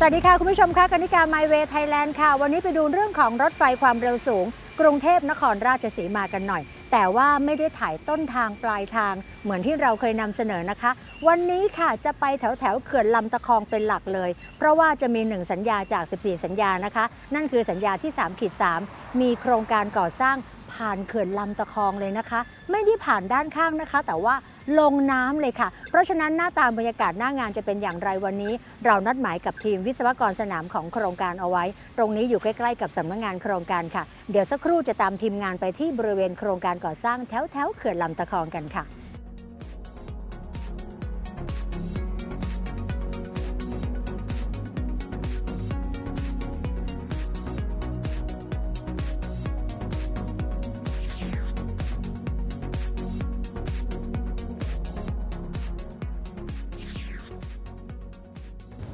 สวัสดีค่ะ คุณผู้ชมค่ะกนิกา My Way Thailand ค่ะ วันนี้ไปดูเรื่องของรถไฟความเร็วสูง กรุงเทพนครราชสีมากันหน่อย แต่ว่าไม่ได้ถ่ายต้นทางปลายทาง เหมือนที่เราเคยนำเสนอนะคะ วันนี้ค่ะจะไปแถวแถวเขื่อนลำตะคองเป็นหลักเลย เพราะว่าจะมี 1 สัญญาจาก 14 สัญญานะคะ นั่นคือสัญญาที่3ขีด3มีโครงการก่อสร้างผ่านเขื่อนลำตะคองเลยนะคะ ไม่ได้ผ่านด้านข้างนะคะ แต่ว่า ลงน้ำเลยค่ะ เพราะฉะนั้นหน้าตาบรรยากาศหน้างานจะเป็นอย่างไรวันนี้ เรานัดหมายกับทีมวิศวกรสนามของโครงการเอาไว้ ตรงนี้อยู่ใกล้ๆกับสำนักงานโครงการค่ะ เดี๋ยวสักครู่จะตามทีมงานไปที่บริเวณโครงการก่อสร้างแถวๆเขื่อนลำตะคองกันค่ะ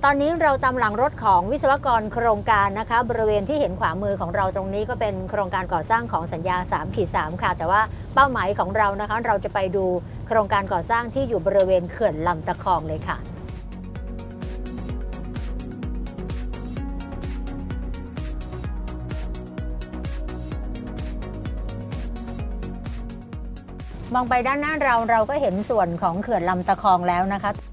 ตอนนี้เราตามหลังรถของวิศวกรโครงการนะคะบริเวณที่เห็นขวามือของเราตรงนี้ก็เป็นโครงการก่อสร้างของสัญญา3ขีด3ค่ะ แต่ว่าเป้าหมายของเรานะคะเราจะไปดูโครงการก่อสร้างที่อยู่บริเวณเขื่อนลำตะคองเลยค่ะมองไปด้านหน้าเราเราก็เห็นส่วนของเขื่อนลำตะคองแล้วนะคะ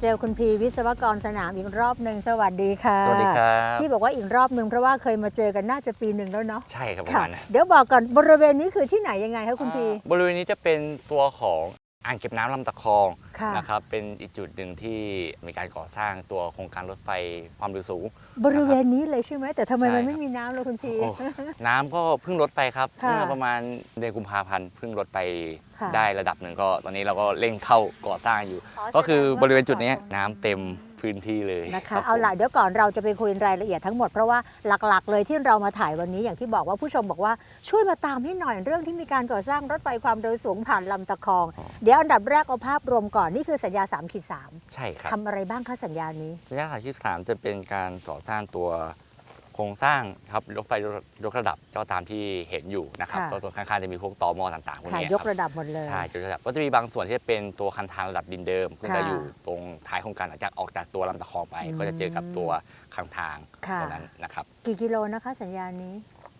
เจอคุณพีวิศวกรสนามอีกรอบหนึ่งสวัสดีค่ะ สวัสดีครับ ที่บอกว่าอีกรอบหนึ่งเพราะว่าเคยมาเจอกันน่าจะปีหนึ่งแล้วเนาะใช่ครับประค่ะมาณนั้นเดี๋ยวบอกก่อนบริเวณนี้คือที่ไหนยังไงคะคุณพีอ่าบริเวณนี้จะเป็นตัวของ อ่างเก็บน้ำลำตะคองค่ะ นะครับเป็นอีกจุดหนึ่งที่มีการก่อสร้างตัวโครงการรถไฟความเร็วสูง บริเวณนี้เลยใช่ไหมแต่ทำไมใช่มันครับไม่มีน้ำเลยคุณพี โอ้น้ำก็เพิ่งลดไปครับค่ะเมื่อประมาณเดือนกุมภาพันธ์เพิ่งลดไปค่ะได้ระดับหนึ่งก็ ตอนนี้เราก็เร่งเข้าก่อสร้างอยู่ อ๋อก็คือแสดงว่าบริเวณจุดเนี้ยน้ำเต็ม พื้นที่เลยนะคะรับเอาล่ะผมเดี๋ยวก่อนเราจะไปคุยรายละเอียดทั้งหมดเพราะว่าหลักๆ เลยที่เรามาถ่ายวันนี้อย่างที่บอกว่าผู้ชมบอกว่าช่วยมาตามให้หน่อยเรื่องที่มีการก่อสร้างรถไฟความเร็วสูงผ่านลำตะคอง เดี๋ยวอันดับแรกเอาภาพรวมก่อนนี่คือสัญญา3ขีด3ใช่ครับทำอะไรบ้างคะสัญญานี้ สัญญาสายที่สามจะเป็นการก่อสร้างตัว โครงสร้างครับรถไฟยกระดับเจ้าตามที่เห็นอยู่นะครับค่ะ ตัวส่วนข้างๆจะมีพวกตอมอต่างๆพวกค่ะเนี้ยยกครับระดับหมดเลย ใช่จุดระดับก็จะมีบางส่วนที่จะเป็นตัวคันทางระดับดินเดิมซึ่งค่ะจะอยู่ตรงท้ายโครงการหลังจากออกจากตัวลำตะคองไป อืมก็จะเจอกับตัวคันทางค่ะ ตรงนั้นนะครับ กี่กิโลนะคะ สัญญานี้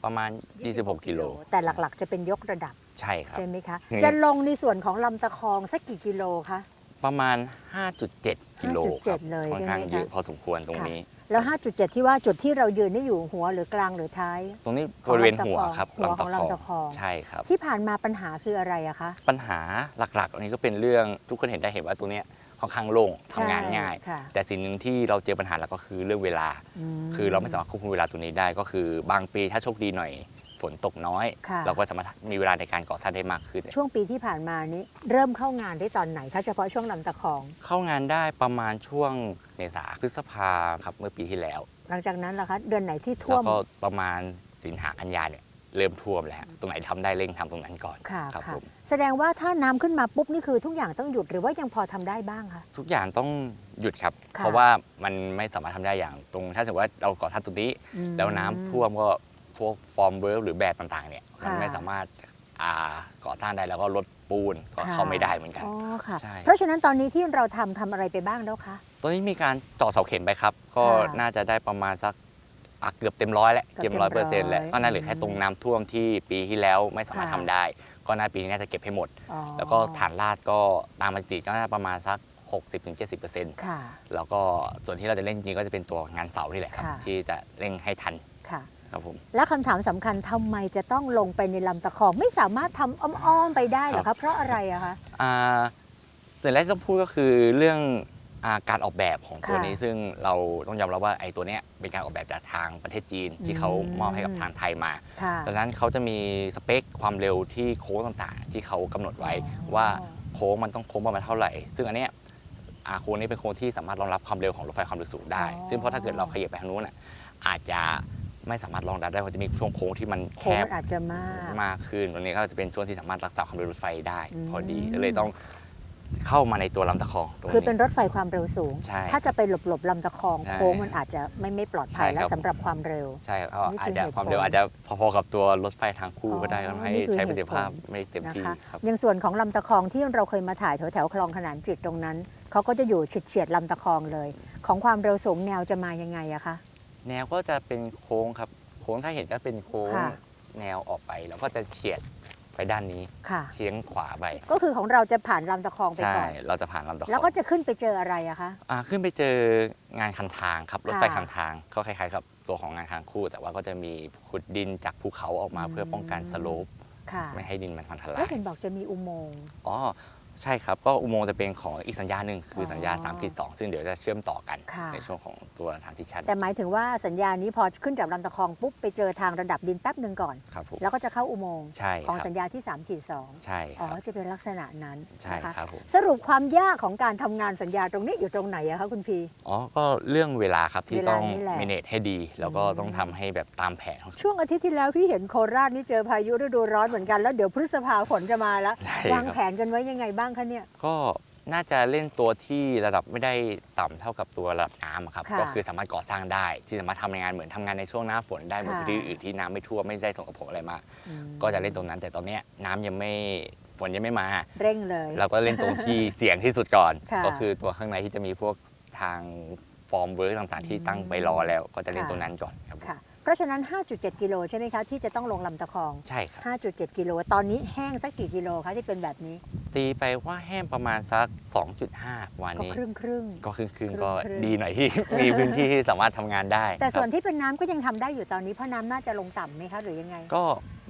ประมาณ 26 กิโลแต่หลักๆ จะเป็นยกระดับใช่ครับ ใช่ไหมคะ อืม จะลงในส่วนของลำตะคองสักกี่กิโลคะ ประมาณ 5.7 กิโลครับ5.7เลยค่อนข้างใช่ไหมคะ เยอะพอสมควรตรงนี้ แล้ว 5.7 ที่ว่าจุดที่เรายืนนี่อยู่หัวหรือกลางหรือท้าย ตรงนี้ของบริเวณลำตะหัวคองครับหัวของลำตะคองใช่ครับ ที่ผ่านมาปัญหาคืออะไรอะคะ ปัญหาหลักๆ อันนี้ก็เป็นเรื่องทุกคนเห็นได้เห็นว่าตัวเนี้ยค่อนข้างโล่งทำงานง่ายใช่ค่ะแต่สิ่งหนึ่งที่เราเจอปัญหาหลักก็คือเรื่องเวลามคือเราไม่สามารถควบคุมเวลาตัวนี้ได้ก็คือบางปีถ้าโชคดีหน่อยฝนตกน้อยค่ะเราก็สามารถมีเวลาในการก่อสร้างได้มากขึ้น ช่วงปีที่ผ่านมานี้เริ่มเข้างานได้ตอนไหนคะเฉพาะช่วงลำตะคอง เข้างานได้ประมาณช่วง เมษาพฤษภาครับเมื่อปีที่แล้ว หลังจากนั้นล่ะคะ เดือนไหนที่ท่แล้ววม ก็ประมาณสิงหากันยาเนี่ยเริ่มท่วมแล้วฮะตรงไหนทำได้เร่งทำตรงนั้นก่อนค่ะครับค่ะผมแสดงว่าถ้าน้ำขึ้นมาปุ๊บนี่คือทุกอย่างต้องหยุดหรือว่ายังพอทำได้บ้างคะ ทุกอย่างต้องหยุดครับ ค่ะ เพราะว่ามันไม่สามารถทำได้อย่างตรง ถ้าสมมติว่าเราก่อสร้างตรงนี้ อืม แล้วน้ำท่วมก็พวกฟอร์มเวิร์กหรือแบบต่างๆเนี่ยมันค่ะ ไม่สามารถอ่าก่อสร้างได้แล้วก็รถปูนก็ค่ะเข้าไม่ได้เหมือนกัน อ๋อค่ะ ใช่ เพราะฉะนั้นตอนนี้ที่เราทำทำอะไรไปบ้างแล้วคะ ตอนนี้มีการเจาะเสาเข็มไปครับ ก็ค่ะน่าจะได้ประมาณสักอะเกือบเต็มร้อยแล้วเกืเกืออบบเต็ร้มอยเปอร์เซ็นต์แล้วร้อย ก็น่าเหลือแค่ตรงน้ำท่วมที่ปีที่แล้วไม่สามารถค่ะทำได้ ก็น่าปีนี้น่าจะเก็บให้หมด อ๋อแล้วก็ฐานลาดก็ตามปกติก็น่าจะประมาณสัก 60-70%ค่ะ แล้วก็ส่วนที่เราจะเล่นจริงก็จะเป็นตัวงานเสานี่แหละครับ ค่ะ ที่จะเร่งให้ทันค่ะ ครับผม และคำถามสำคัญทำไมจะต้องลงไปในลำตะคองไม่สามารถทำอ้อมๆไปได้เหรอครัคะบเพราะอะไรอะคะ อ่าสิ่งแรกที่ต้องพูดก็คือเรื่องอา การออกแบบของตัวค่ะนี้ซึ่งเราต้องยอมรับว่าไอ้ตัวเนี้ยเป็นการออกแบบจากทางประเทศจีนที่เขาอืมมอบให้กับทางไทยมาค่ะดังนั้นเขาจะมีสเปคความเร็วที่โค้งต่างๆ ที่เขากำหนดไว้ว่าโค้งมันต้องโค้งประมาณเท่าไหร่ ซึ่งอันเนี้ยอ่าโค้งนี้เป็นโค้งที่สามารถรองรับความเร็วของรถไฟความเร็วสูงได้อ๋อซึ่งเพราะถ้าเกิดเราขยับไปทางนู้นอะอาจจะไม่สามารถรองรับได้เพราะจะมีช่วงโค้งที่มันแคโค้งบมันอาจจะมากมากขึ้นตรงนี้ก็จะเป็นช่วงที่สามารถรักษาความเร็วรถไฟได้อืมพอดีก็เลยต้อง เข้ามาในตัวลำตะคองตรงคือเป็นนี้รถไฟความเร็วสูง ใช่ถ้าจะไปหลบหลบๆลำตะคองใช่โค้งมันอาจจะไม่ไม่ปลอดภัยใช่แล้วครับสำหรับความเร็ว ใช่ครับเพราะนี่อาคืจอจะเหตุความเร็วผลอาจจะพอๆกับตัวรถไฟทางคู่ก็ได้อ๋อทำให้นี่คือใช้ประสิทธิภาพเหตุผล ไม่เต็มที่นะคะครับ อย่างส่วนของลำตะคองที่เราเคยมาถ่ายแถวแถวๆคลองขนานจิตตรงนั้นเขาก็จะอยู่เฉียดเฉียดๆลำตะคองเลย ของความเร็วสูงแนวจะมายังไงอะคะ แนวก็จะเป็นโค้งครับ โค้งถ้าเห็นจะเป็นโค้งค่ะ แนวออกไป แล้วก็จะเฉียด ไปด้านนี้ค่ะ เฉียงขวาไปก็คือของเราจะผ่านลำตะคองไปใช่ก่อน เราจะผ่านลำตะคองแล้วก็จะขึ้นไปเจออะไรอะคะ อ่าขึ้นไปเจองานคันทางครับรถไฟค่ะคันทางก็คล้ายๆกับตัวของงานทางคู่ แต่ว่าก็จะมีขุดดินจากภูเขาออกมาอืม เพื่อป้องกันสโลปค่ะไม่ให้ดินมันพังทลาแล้วยเห็นบอกจะมีอุโมงค์อ๋อ ใช่ครับ ก็อุโมงค์จะเป็นของอีกสัญญาหนึ่งคือสัญญาอ๋อ3.2ซึ่งเดี๋ยวจะเชื่อมต่อกันค่ะ ในช่วงของตัวทางสิชันแต่หมายถึงว่าสัญญานี้พอขึ้นจากลำตะคองปุ๊บไปเจอทางระดับดินแป๊บหนึ่งก่อน ครับผมแล้วก็จะเข้าอุโมงค์ใช่ของครับสัญญาที่3ขีดสองใช่คอ๋อรับจะเป็นลักษณะนั้นใช่นะคะครับผมสรุปความยากของการทำงานสัญญาตรงนี้อยู่ตรงไหนอะคะคุณพี อ๋อก็เรื่องเวลาครับที่เวลาต้องนี่แหละ มิเนตให้ดี แล้วก็อืมต้องทำให้แบบตามแผนช่วงอาทิตย์ที่แล้วพี่เห็นโคราชนี่เจอพายุฤดูร้อนเหมือนกันแล้วเดี๋ยวพฤษภาฝนจะมาแล้ว ใช่วางครับแผนกันไว้ยังไงบ้างคะเนี่ย ก็น่าจะเล่นตัวที่ระดับไม่ได้ต่ำเท่ากับตัวระดับน้ำอะครับ ค่ะก็คือสามารถก่อสร้างได้ ที่สามารถทำงานเหมือนทำงานในช่วงหน้าฝนได้เหมือนค่ะ พื้นที่อื่นที่น้ำไม่ท่วมไม่ได้ส่งผลอะไรมาก อืมก็จะเล่นตรงนั้น แต่ตอนเนี้ยน้ำยังไม่ฝนยังไม่มา เร่งเลย เราก็เล่นตรงที่ เสี่ยงที่สุดก่อน ค่ะก็คือตัวข้างในที่จะมีพวกทางฟอร์มเวิร์กต่างๆ ที่ตั้งไปรอแล้ว ก็จะเล่นค่ะตรงนั้นก่อนครับค่ะเพ ราะฉะนั้น 5.7 กิโลใช่ไหมคะที่จะต้องลงลำตะคอง ใช่ครับ 5.7 กิโล ตอนนี้แห้งสักกี่กิโลคะที่เป็นแบบนี้ ตีไปว่าแห้งประมาณสัก 2.5 วันก็นี้ ครึ่งครึ่ง ก็ครึ่งครึ่งๆก็ครึ่งดีหน่อยที่ มีพื้นที่ที่สามารถทำงานได้ๆแต่ครับส่วนที่เป็นน้ำก็ยังทำได้อยู่ตอนนี้เพราะน้ำน่าจะลงต่ำไหมคะหรือยังไง ก็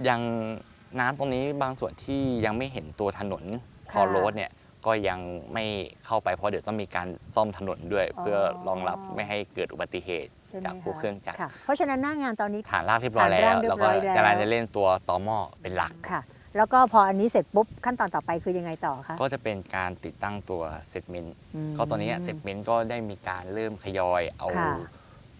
ยังน้ำตรงนี้บางส่วนที่ยังไม่เห็นตัวถนนพอค่ะ โรดเนี่ยก็ยังไม่เข้าไปเพราะเดี๋ยวต้องมีการซ่อมถนนด้วยอ๋อเพื่อรองรับไม่ให้เกิดอุบัติเหตุ ใช่ไหมจากพวกคะเครื่องจักรค่ะเพราะฉะนั้นหน้างานตอนนี้ ฐานรากเรียบร้อยแล้ฐานราวกเรียบแล้วก็ร้อยแล้วกำลังจะเล่นตัวต่อหม้อเป็นหลัก ค่ะ แล้วก็พออันนี้เสร็จปุ๊บขั้นตอนต่อไปคือยังไงต่อคะก็จะเป็นการติดตั้งตัวเซตเมนต์ม ก็ตอนนี้เซตเมนต์ก็ได้มีการเริ่มทยอยเอาค่ะ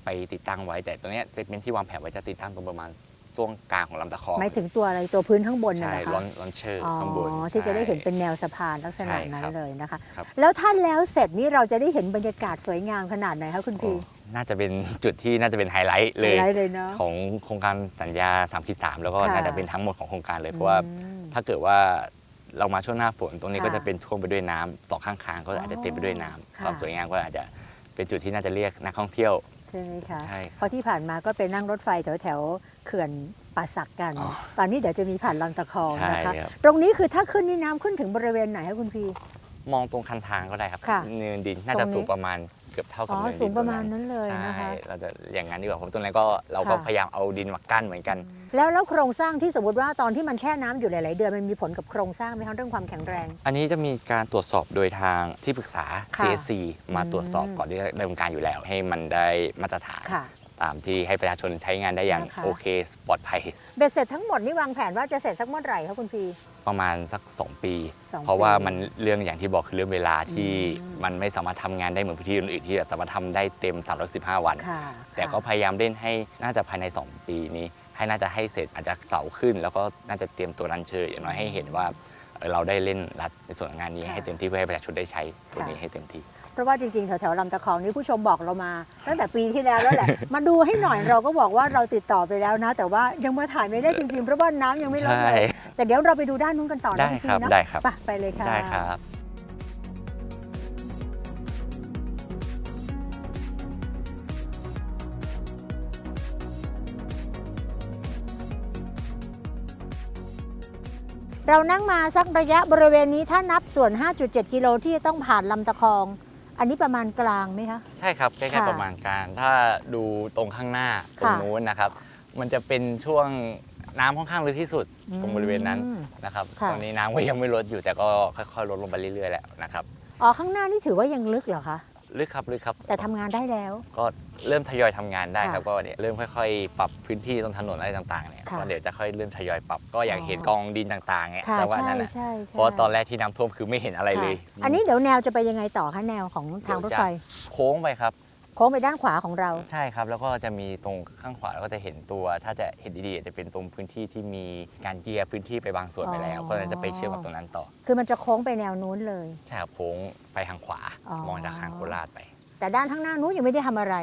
ไปติดตั้งไว้ แต่ตอนนี้เซตเมนต์ที่วางแผนไว้จะติดตั้งตรงประมาณช่วงกลางของลำตะคองหมายถึงตัวอะไรตัวพื้นข้างบนน่ะใช่นะคะลอนลอนเชอร์อ๋อข้างบนที่จะได้เห็นใช่เป็นแนวสะพานลักษณะใช่นั้นครับเลยนะคะ ครับ แล้วท่านแล้วเสร็จนี่เราจะได้เห็นบรรยากาศสวยงามขนาดไหนคะคุณพี โอ้ น่าจะเป็นจุดที่น่าจะเป็นไฮไลท์เลยไลท์เลยเนาะของโครงการสัญญา 3.3 แล้วก็ค่ะ น่าจะเป็นทั้งหมดของโครงการเลยเพราะว่าอืม ถ้าเกิดว่าเรามาช่วงหน้าฝนตรงนี้ค่ะก็จะเป็นท่วมไปด้วยน้ำสองข้างทางก็อาจจะเต็มไปด้วยน้ำค่ะ ความสวยงามก็อาจจะเป็นจุดที่น่าจะเรียกนักท่องเที่ยว ใช่ไหมคะใช่ครับเพราะที่ผ่านมาก็ไปนั่งรถไฟแถวแถวๆเขื่อนป่าสักกัน อ๋อตอนนี้เดี๋ยวจะมีผ่านลำตะคองใช่นะคะครับ ตรงนี้คือถ้าขึ้นนี่น้ำขึ้นถึงบริเวณไหนคะคุณพีมองตรงคันทางก็ได้ครับค่ะเนินดินน่าตรจะงนี้สูงประมาณเกือบเท่ากับอ๋อเนินดินสูงประมาณตนั้นเลยใช่นะคะ เราจะอย่างนั้นดีกว่าผมตรงนั้นก็เราก็ค่ะ พยายามเอาดินมากั้นเหมือนกัน แล้วแล้วโครงสร้างที่สมมติว่าตอนที่มันแช่น้ำอยู่หลาย ๆ เดือนมันมีผลกับโครงสร้างไหมคะเรื่องความแข็งแรง อันนี้จะมีการตรวจสอบโดยทางที่ปรึกษา ค่ะ CSC มาตรวจสอบอืมก่อนที่จะดำเนินการอยู่แล้ว ให้มันได้มาตรฐาน ค่ะ ตามที่ให้ประชาชนใช้งานได้อย่างนะคะ โอเคปลอดภัย เบ็ดเสร็จทั้งหมดนี่วางแผนว่าจะเสร็จสักเมื่อไหร่คะคุณพี ประมาณสัก 2 ปี สองเพราะว่าปีมันเรื่องอย่างที่บอกคือเรื่องเวลาที่อืม มันไม่สามารถทำงานได้เหมือนพื้นที่อื่นๆที่สามารถทำได้เต็ม 315 วัน ค่ะแต่ก็พยายามเล่นให้น่าจะภายใน 2 ปีนี้ ให้น่าจะให้เสร็จอาจจะเสาร์ขึ้น แล้วก็น่าจะเตรียมตัวรันเชอร์อย่างน้อยให้เห็นว่าเออเราได้เล่นรัดในส่วนของงานนี้ค่ะให้เต็มที่เพื่อให้ประชาชนได้ใช้ตัวค่ะนี้ให้เต็มที่เพ ราะว่าจริงๆแถวๆลำตะคองนี่ผู้ชมบอกเรามา ตั้งแต่ปีที่แล้วแล้วแหละ มาดูให้หน่อยเราก็บอกว่าเราติดต่อไปแล้วนะ แต่ว่ายังมาถ่ายไม่ได้จริงๆเพราะว่าน้ำยังไม่ลดเลใช่ ยแต่เดี๋ยวเราไปดูด้านนู้นกันต่อนะได้คุณพีครับเนาะได้ครับ ไปไปเลยค่ะ ได้ครับ เรานั่งมาสักระยะบริเวณนี้ถ้านับส่วน 5.7 กิโลที่จะต้องผ่านลำตะคอง อันนี้ประมาณกลางไหมคะ ใช่ครับใกล้ค่ะๆประมาณการ ถ้าดูตรงข้างหน้าตรงค่ะ นู้นนะครับ มันจะเป็นช่วงน้ำค่อนข้างลึกที่สุดตรงบริเวณนั้นอืม นะครับค่ะ ตอนนี้น้ำก็ยังไม่ลดอยู่แต่ก็ค่อยๆลดลงไปเรื่อยๆแล้วนะครับ อ๋อข้างหน้านี่ถือว่ายังลึกเหรอคะ ลึกครับลึกครับ แต่ทำงานได้แล้ว ก็เริ่มทยอยทำงานได้ค่ะครับ ก็เนี่ยเริ่มค่อยๆ ปรับพื้นที่ตรงถนนอะไรต่างๆเนี่ยค่ะก็เดี๋ยวจะค่อยเริ่มทยอยปรับก็อย่างอ๋อเห็นกองดินต่างๆเนี่ยค่ะแต่ว่าใช่นั่นนะใช่ใช่เพราะว่าตอนแรกที่น้ำท่วมคือไม่เห็นอะไรเลย ค่ะอันนี้เดี๋ยวแนวจะไปยังไงต่อคะแนวของทางรถไฟ โค้งไปครับ โค้งไปด้านขวาของเรา ใช่ครับ แล้วก็จะมีตรงข้างขวาเราก็จะเห็นตัว ถ้าจะเห็นดีๆจะเป็นตรงพื้นที่ที่มีการเจียร์พื้นที่ไปบางส่วนไปแล้วอ๋อก็เลยจะไปเชื่อมกับตรงนั้นต่อ คือมันจะโค้งไปแนวนู้นเลยใช่ครับโค้งไปทางขวา อ๋อ มองจากทางโคราชไปแต่ด้านข้างหน้านู้นยังไม่ได้ทำอะไร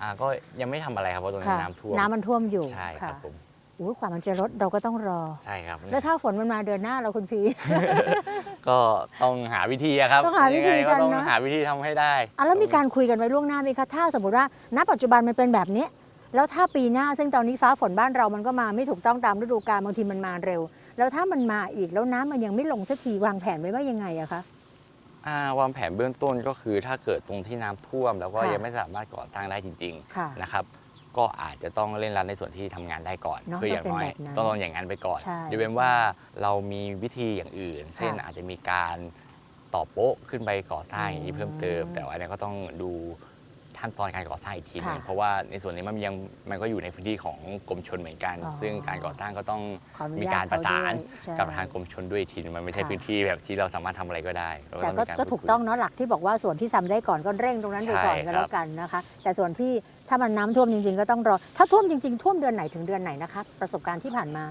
อ่าก็ยังไม่ทำอะไรครับเพราะตรงนี้ค่ะน้ำท่วม น้ำมันท่วมอยู่ใช่ครับะผม อุ้ยกว่ามันจะลดเราก็ต้องรอ ใช่ครับ แล้วถ้าฝนมันมาเดือนหน้าเราคุณพี ก็ต้องหาวิธีอะครับต้องหาวิธียังไงกัก็นต้องนะหาวิธีทำให้ได้อะแล้วมีการคุยกันไว้ล่วงหน้าไหมคะถ้าสมมติว่าณปัจจุบันมันเป็นแบบนี้ แล้วถ้าปีหน้าซึ่งตอนนี้ฟ้าฝนบ้านเรามันก็มาไม่ถูกต้องตามฤดูกาลบางทีมันมาเร็ว แล้วถ้ามันมาอีกแล้วน้ำมันยังไม่ลงสักทีวางแผนไว้ว่ายังไงอะคะ อ่าวางแผนเบื้องต้นก็คือถ้าเกิดตรงที่น้ำท่วม แล้วก็ค่ะ ยังไม่สามารถก่อสร้างได้จริงค่ะ ๆนะครับ ก็อาจจะต้องเล่นรัดในส่วนที่ทำงานได้ก่อนเนอะคืออย่างน้อยต้องเป็นแบบนั้นต้องลองอย่างนั้นไปก่อนใช่ยกเว้นว่าเรามีวิธีอย่างอื่น เช่นค่ะอาจจะมีการต่อโป๊ะขึ้นไปก่อสร้างอย่างนี้เพิ่มเติม อืม แต่ว่าอันนี้ก็ต้องดู ขั้นตอนการก่อสร้างอีกทีหนึงค่ะเพราะว่าในส่วนนี้มันยังมันก็อยู่ในพื้นที่ของกรมชนเหมือนกัน อ๋อ ซึ่งการก่อสร้างก็ต้องขออนุญาตมีการประสานเขาด้วยใช่ กับทางกรมชนด้วยอีกทีนึงมันไม่ใช่ค่ะ พื้นที่แบบที่เราสามารถทำอะไรก็ได้เราแต่องก็มีารก็พูดถูกคุย ต้องเนาะหลักที่บอกว่าส่วนที่ทำได้ก่อนก็เร่งตรงนั้นไปก่อนใช่ก็ครับ แล้วกันนะคะ แต่ส่วนที่ถ้ามันน้ำท่วมจริง ๆ ก็ต้องรอ ถ้าท่วมจริง ๆ ท่วมเดือนไหนถึงเดือนไหนนะคะ ประสบการณ์ที่ผ่านมา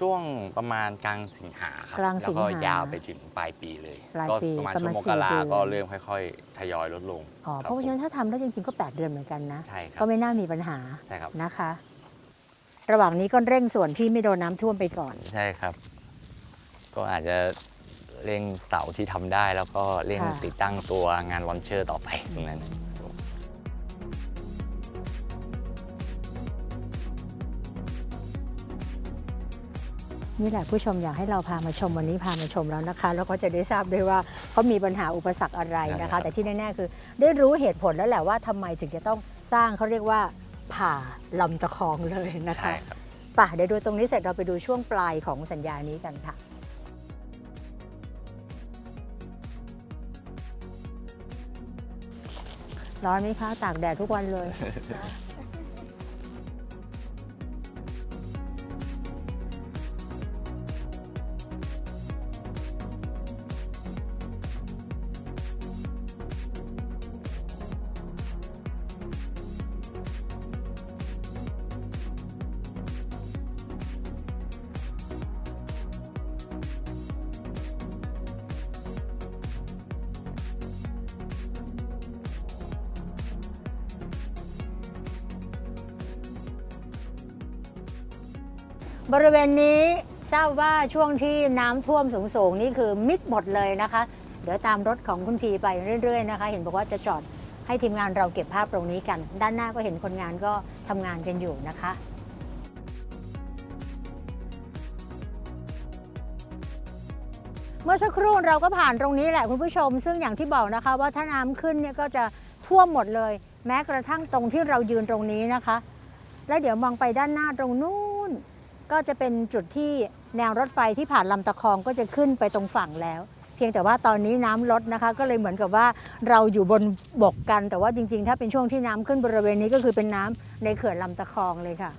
ช่วงประมาณกลางสิงหาครับกลางสิงหาแล้วก็ยาวไปถึงปลายปีเลยปลายก็ปีประมาณประช่มาวณงมสี่กราเดือน ก็เริ่มค่อยๆ ทยอยลดลงอ๋อคบเพราะฉะนั้นถ้าทำได้จริงๆก็ 8 เดือนเหมือนกันนะ ใช่ครัก็บไม่น่ามีปัญหาใช่ครับนะคะ ระหว่างนี้ก็เร่งส่วนที่ไม่โดนน้ำท่วมไปก่อน ใช่ครับ ก็อาจจะเร่งเสาที่ทำได้แล้วก็เร่งค่ะ ติดตั้งตัวงานลอนเชอร์ต่อไปตรงนั้น นี่แหละผู้ชมอยากให้เราพามาชมวันนี้พามาชมแล้วนะคะ แล้วก็จะได้ทราบด้วยว่าเขามีปัญหาอุปสรรคอะไรนะใช่ครัคะบแต่ที่แน่ๆคือได้รู้เหตุผลแล้วแหละว่าทำไมถึงจะต้องสร้างเขาเรียกว่าผ่าลำตะคองเลยนะคะใช่ครับป่ะเดี๋ยวดูตรงนี้เสร็จเราไปดูช่วงปลายของสัญญานี้กันค่ะร้อนไหมคะตากแดดทุกวันเลย บริเวณนี้ทราบว่าช่วงที่น้ำท่วมสูงๆนี่คือมิดหมดเลยนะคะ เดี๋ยวตามรถของคุณพีไปเรื่อยๆนะคะ เห็นบอกว่าจะจอดให้ทีมงานเราเก็บภาพตรงนี้กัน ด้านหน้าก็เห็นคนงานก็ทำงานกันอยู่นะคะเมื่อสักครู่เราก็ผ่านตรงนี้แหละคุณผู้ชม ซึ่งอย่างที่บอกนะคะว่าถ้าน้ำขึ้นเนี่ยก็จะท่วมหมดเลย แม้กระทั่งตรงที่เรายืนตรงนี้นะคะ แล้วเดี๋ยวมองไปด้านหน้าตรงนู้น ก็จะเป็นจุดที่แนวรถไฟที่ผ่านลำตะคองก็จะขึ้นไปตรงฝั่งแล้ว เพียงแต่ว่าตอนนี้น้ำลดนะคะ ก็เลยเหมือนกับว่าเราอยู่บนบกกัน แต่ว่าจริง ๆ ถ้าเป็นช่วงที่น้ำขึ้นบริเวณนี้ก็คือเป็นน้ำในเขื่อนลำตะคองเลยค่ะ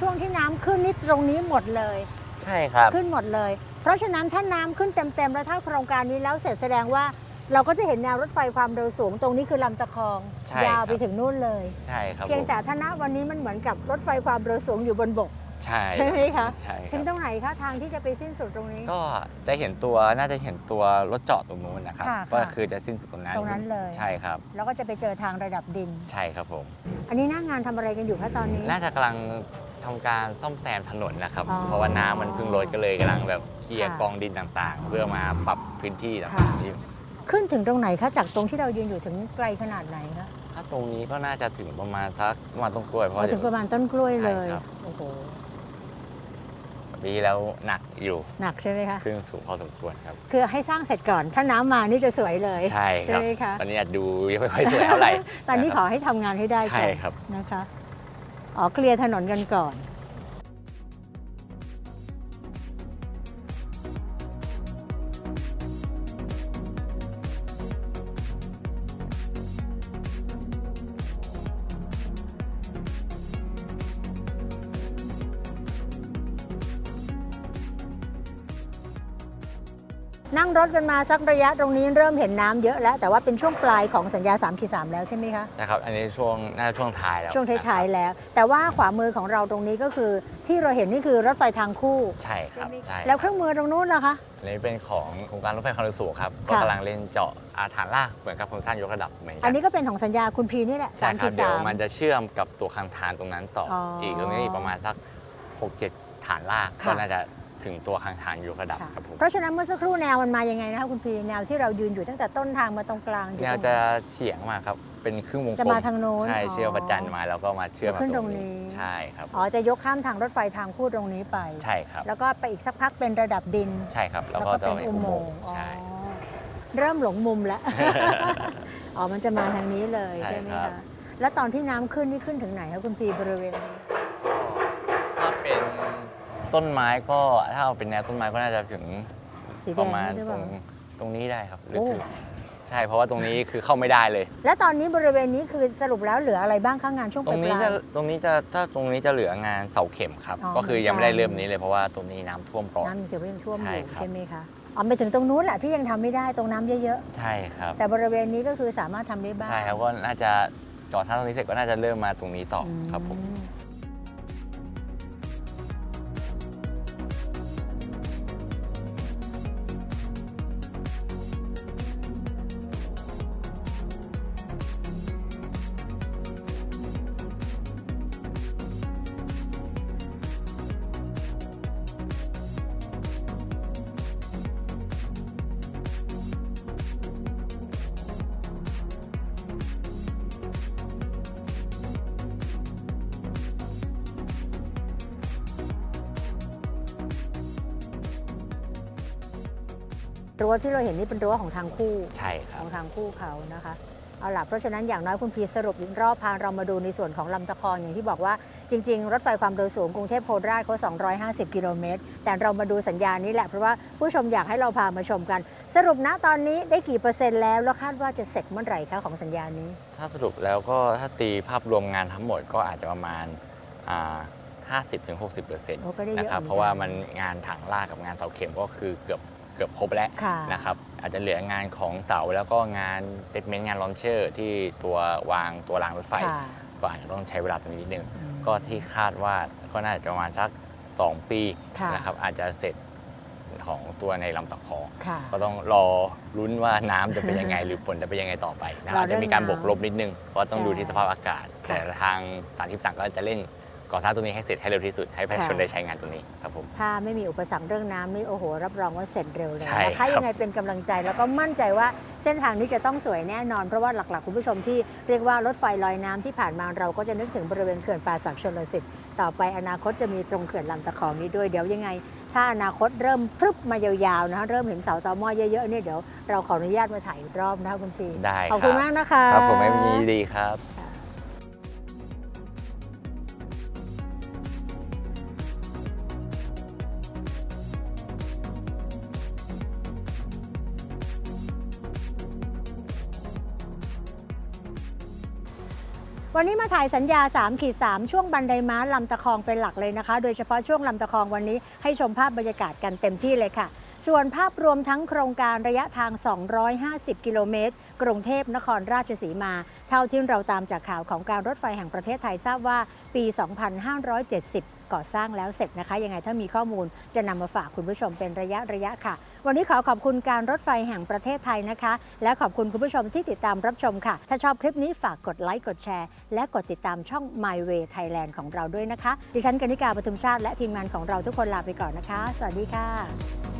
ช่วงที่น้ำขึ้นนี่ตรงนี้หมดเลย ใช่ครับ ขึ้นหมดเลย เพราะฉะนั้นถ้าน้ำขึ้นเต็มๆ แล้วถ้าโครงการนี้แล้วเสร็จแสดงว่าเราก็จะเห็นแนวรถไฟความเร็วสูง ตรงนี้คือลำตะคอง ใช่ยาวไปครับ ถึงนู่นเลย ใช่ครับเพียงผมแต่ถ้าณวันนี้มันเหมือนกับรถไฟความเร็วสูงอยู่บนบก ใช่ใช่ไหมคะ ใช่คถึรังบตรงไหนคะทางที่จะไปสิ้นสุดตรงนี้ ก็จะเห็นตัวน่าจะเห็นตัวรถจอดตรงนู้นนะครับ ค่ะก็ค่ะคือจะสิ้นสุดตรงนั้นตรงนั้นเลย ใช่ครับ แล้วก็จะไปเจอทางระดับดิน ใช่ครับผม อันนี้หน้างานทำอะไรกันอยู่คะตอนนี้ น่าจะกำลัง ทำการซ่อมแซมถนนนะครับ อ๋อเพราะว่าน้ำมันเพิ่งลดก็เลยกำลังแบบเคลียร์ค่ะกองดินต่างๆ เพื่อมาปรับพื้นที่ค่ะต่างๆที่ขึ้นถึงตรงไหนคะจากตรงที่เรายืนอยู่ถึงไกลขนาดไหนคะถ้าตรงนี้ก็น่าจะถึงประมาณสักประมาณตรงกล้วยเพราะอ๋อว่าถึงประมาณต้นกล้วยเลยใช่ครับโอ้โหปีแล้วหนักอยู่หนักใช่ไหมคะขึ้นสูงพอสมควรครับ คือให้สร้างเสร็จก่อน ถ้าน้ำมานี่จะสวยเลยใช่ครับ ไหมคะตอนนี้อาจดูยังไม่ค่อยสวยเท่าไหร่ตอนนี้ขอให้ทำงานให้ได้ก่ใช่อนครับ นะคะ อ๋อเคลียร์ถนนกันก่อน รถกันมาสักระยะตรงนี้เริ่มเห็นน้ำเยอะแล้ว แต่ว่าเป็นช่วงปลายของสัญญา3ขีด3แล้วใช่ไหมคะ นะครับ อันนี้ช่วงน่าจะช่วงท้ายแล้วช่วงท้ายนะครับๆแล้ว แต่ว่าขวามือของเราตรงนี้ก็คือ ที่เราเห็นนี่คือรถไฟทางคู่ใช่ครับ ใช่แล้วเครื่องมือตรงนู้นล่ะคะ อันนี้เป็นของโครงการรถไฟความเร็วสูงครับ ก็ค่ะกำลังเล่นเจาะอาฐานลากเหมือนกับโครงสร้างยกระดับเหมือนกัอันนี้ก็เป็นของสัญญาคุณพีนี่แหละใช่สามครัขีบดเดี๋ยวสามมันจะเชื่อมกับตัวคางทานตรงนั้นต่ออออีอีกตรงนี้อีกประมาณสัก 6-7 ฐานลาก ค่ะ ก็น่าจะ ถึงตัวคางทานยกระดับค่ะครับผมเพราะฉะนั้นเมื่อสักครู่แนวมันมายังไงนะคะคุณพีแนวที่เรายืนอยู่ตั้งแต่ต้นทางมาตรงกลางอยู่แนวตรงจะเฉียงมาครับเป็นครึ่งวงกลมจะมาทางโน้นใช่อ๋อเชื่อมประจันมาแล้วก็มาเชื่อมแล้วขึ้นมาตรงนี้ใช่ครับอ๋อจะยกข้ามทางรถไฟทางคู่ตรงนี้ไปใช่ครับ แล้วก็ไปอีกสักพักเป็นระดับดินใช่ครับแล้วแล้วก็ก็จะเป็นเป็นอุอุโมโมงงค์ค์อ๋อใช่เริ่มหลงมุมแล้วอ๋อมันจะมาทางนี้เลยใช่ใช่ไหมครับคะแล้วตอนที่น้ำขึ้นนี่ขึ้นถึงไหนคะคุณพีบริเวณนี้ถ้าเป็น ต้นไม้ก็ถ้าเอาเป็นแนวต้นไม้ก็น่าจะถึงสีแดประงมาณนี่หรือตเปรล่างตรงนี้ได้ครับหรือโอ้ถึงใช่เพราะว่าตรงนี้คือเข้าไม่ได้เลย แล้วตอนนี้บริเวณนี้คือสรุปแล้วเหลืออะไรบ้างข้างงานช่วงปตรลางยนี้ๆจะตรงนี้จะถ้าตรงนี้จะเหลืองานเสาเข็มครับ อ๋อ ก็คือยังเหมือนกันไม่ได้เริ่มนี้เลยเพราะว่าตรงนี้น้ำท่วมก่อน น้ำยังเสียยังท่วมอใช่ยู่ครับ ใช่ไหมคะอ๋อไปถึงตรงนู้นแหละที่ยังทำไม่ได้ตรงน้ำเยอะใช่ครับ ๆ แต่บริเวณนี้ก็คือสามารถทำได้บ้างใช่ครับก็น่าจะก่อสร้างตรงนี้เสร็จก็น่าจะเริ่มมาตรงนี้ต่ออมครับผม รั้วที่เราเห็นนี่เป็นรั้วของทางคู่ใช่คขรับองทางคู่เขานะคะ เอาล่ะเพราะฉะนั้นอย่างน้อยคุณพีสรุปอีกรอบพาเรามาดูในส่วนของลำตะคองอย่างที่บอกว่าจริง ๆ รถไฟความเร็วสูงกรุงเทพโคราชเขา250 กิโลเมตร แต่เรามาดูสัญญาณนี้แหละ เพราะว่าผู้ชมอยากให้เราพามาชมกัน สรุปณตอนนี้ได้กี่เปอร์เซ็นต์แล้ว แล้วคาดว่าจะเสร็จเมื่อไหร่คะของสัญญาณนี้ ถ้าสรุปแล้วก็ถ้าตีภาพรวมงานทั้งหมดก็อาจจะประมาณอ่า50-60%เปอร์เซ็นต์โอ้ก็ได้เยอะนะครับ เหมือนกัน เพราะว่ามันงานถังลากกับงานเสาเข็มก็คือเกือบ เกือบครบแล้วค่ะ นะครับอาจจะเหลืองานของเสาแล้วก็งานเซตเมนต์งานลอนเชอร์ ที่ตัววางตัวรางรถไฟ ค่ะ ก็อาจจะต้องใช้เวลาตรงนี้นิดนึงอืมก็ที่คาดว่าก็น่าจะประมาณสัก 2 ปีค่ะ นะครับอาจจะเสร็จของตัวในลำตะคอง ค่ะ ก็ต้องรอลุ้นว่าน้ำจะเป็นยังไง หรือฝนจะเป็นยังไงต่อไปนะครรัอบเรื่จะองมีการน้ำบวกลบนิดนึง เพราะต้องใช่ดูที่สภาพอากาศ ค่ะ แต่ทางสารทิพสั่งก็จะเร่ง ก่อสร้างตัวนี้ให้เสร็จให้เร็วที่สุดให้ประชาชนค่ะได้ใช้งานตัวนี้ครับผม ถ้าไม่มีอุปสรรคเรื่องน้ำนี่โอ้โห รับรองว่าเสร็จเร็วเลยใช่นะครัคะบ ยังไงเป็นกำลังใจแล้วก็มั่นใจว่าเส้นทางนี้จะต้องสวยแน่นอน เพราะว่าหลักๆ คุณผู้ชมที่เรียกว่ารถไฟลอยน้ำที่ผ่านมาเราก็จะนึกถึงบริเวณเขื่อนป่าศักดิ์ชลสิทธิ์ต่อไปอนาคตจะมีตรงเขื่อนลำตะคองนี้ด้วยเดี๋ยวยังไง ถ้าอนาคตเริ่มพรึบมายาวๆนะคะเริ่มเห็นเสาตอหม้อเยอะๆเนี่ยเดี๋ยวเราขออนุญาตมาถ่ายอีกรอบนะคะคุณปีได้ขอบคุณครับ มากนะคะ ครับผมไม่มีดีครับ วันนี้มาถ่ายสัญญา3ขีด3ช่วงบันไดม้าลำตะคองเป็นหลักเลยนะคะ โดยเฉพาะช่วงลำตะคองวันนี้ให้ชมภาพบรรยากาศกันเต็มที่เลยค่ะ ส่วนภาพรวมทั้งโครงการระยะทาง 250 กิโลเมตร กรุงเทพนครราชสีมา เท่าที่เราตามจากข่าวของการรถไฟแห่งประเทศไทยทราบว่าปี 2570 ก่อสร้างแล้วเสร็จนะคะ ยังไงถ้ามีข้อมูลจะนำมาฝากคุณผู้ชมเป็นระยะระยะค่ะ วันนี้ขอขอบคุณการรถไฟแห่งประเทศไทยนะคะ และขอบคุณคุณผู้ชมที่ติดตามรับชมค่ะ ถ้าชอบคลิปนี้ฝากกดไลค์กดแชร์ และกดติดตามช่อง My Way Thailand ของเราด้วยนะคะ ดิฉันกนิกาปทุมชาติและทีมงานของเราทุกคนลาไปก่อนนะคะ สวัสดีค่ะ